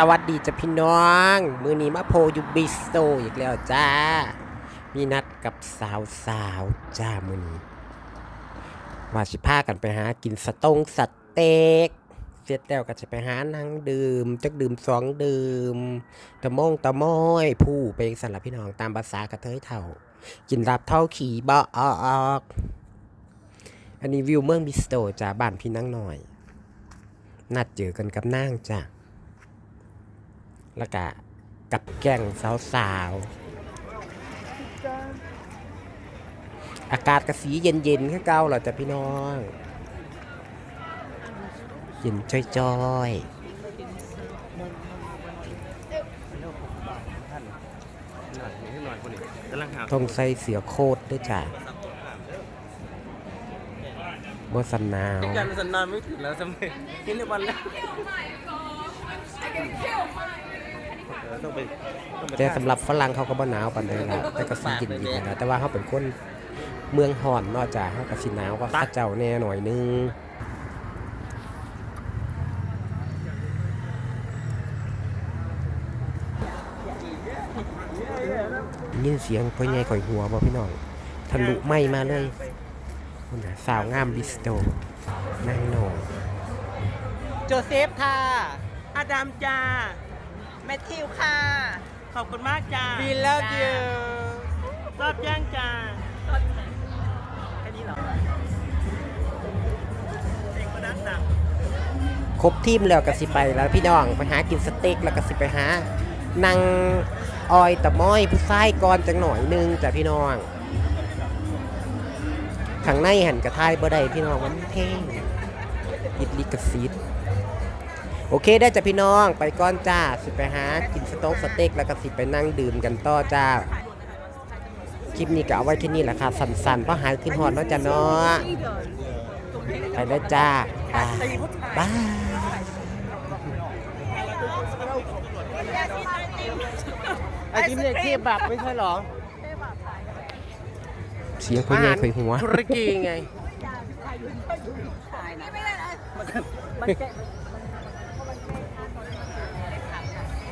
สวัสดีจ้ะพี่น้อง มือนี้มาโพอยูบิสโตอีกแล้วจ้า มีนัดกับสาวสาวจ้ามือนี้ว่าสิพากันไปหากินสตงสเต็ก เสร็จแล้วก็จะไปหานั่งดื่มจักดื่มสองดื่มตะมงตะม้อยผู้ไปสำหรับพี่น้องตามภาษากระเทยเถ่า กินรับเท่าขี่บ่ออกอันนี้วิวเมืองบิสโตจ้าบ้านพี่นั่งหน่อย นัดเจอกันกับนางจ้า แล้วก็กับแก้งสาวๆ อากาศกระสีเย็นๆแค่เก่าเหรอจ้ะพี่น้อง เย็นจ้อยๆต้องใส่เสือโคตรด้วยจ้ะบสันหนาวการสันนานไม่ถึงแล้วทำไมนี่ในวันแรกเออ ต้องไปต้องไปแต่สำหรับฝรั่งเขาก็บ่หนาวปานใดล่ะแต่ก็สิเย็นดีนะแต่ว่าเขาเป็นคนเมืองฮ้อนเนอกจากเขาก็สิหนาวก็เข้าเจ้าแน่หน่อยนึงยินเสียงพ่อใหญ่ข่อยหัวบ่พี่น้องทะลุไหม้มาเลยนั่นน่ะสาวงามบิสโตนั่งโหนง โจเซฟค่ะอาดัมจ้า แมทธิวค่ะ ขอบคุณมากจ้า We love you รอบย่างจ้าแค่นี้เหรอเองก็นักหนักครบทีมแล้วก็สิไปแล้วพี่น้องไปหากินสเต็กแล้วก็สิไปหานั่งออยตะม้อยผู้ชายก่อนจังหน่อยหนึงจ้ะพี่น้องข้างในหันกระทายบ่ได้พี่น้องมันเท่งอิดลิกซิต โอเคได้จ้ะพี่น้องไปก่อนจ้า สิไปหากินสโต๊กสเต็กแล้วก็สิไปนั่งดื่มกันต่อจ้า คลิปนี้ก็เอาไว้ที่นี่แหละค่ะสั่นๆเพราะหายขึ้นหอดเนาะจ้ะเนาะไปแล้วจ้าบายบายไอ้ที่เนี่ยเคบับไม่ใช่หรอเสียงพ่อใหญ่ข่อยหัวตุรกีไง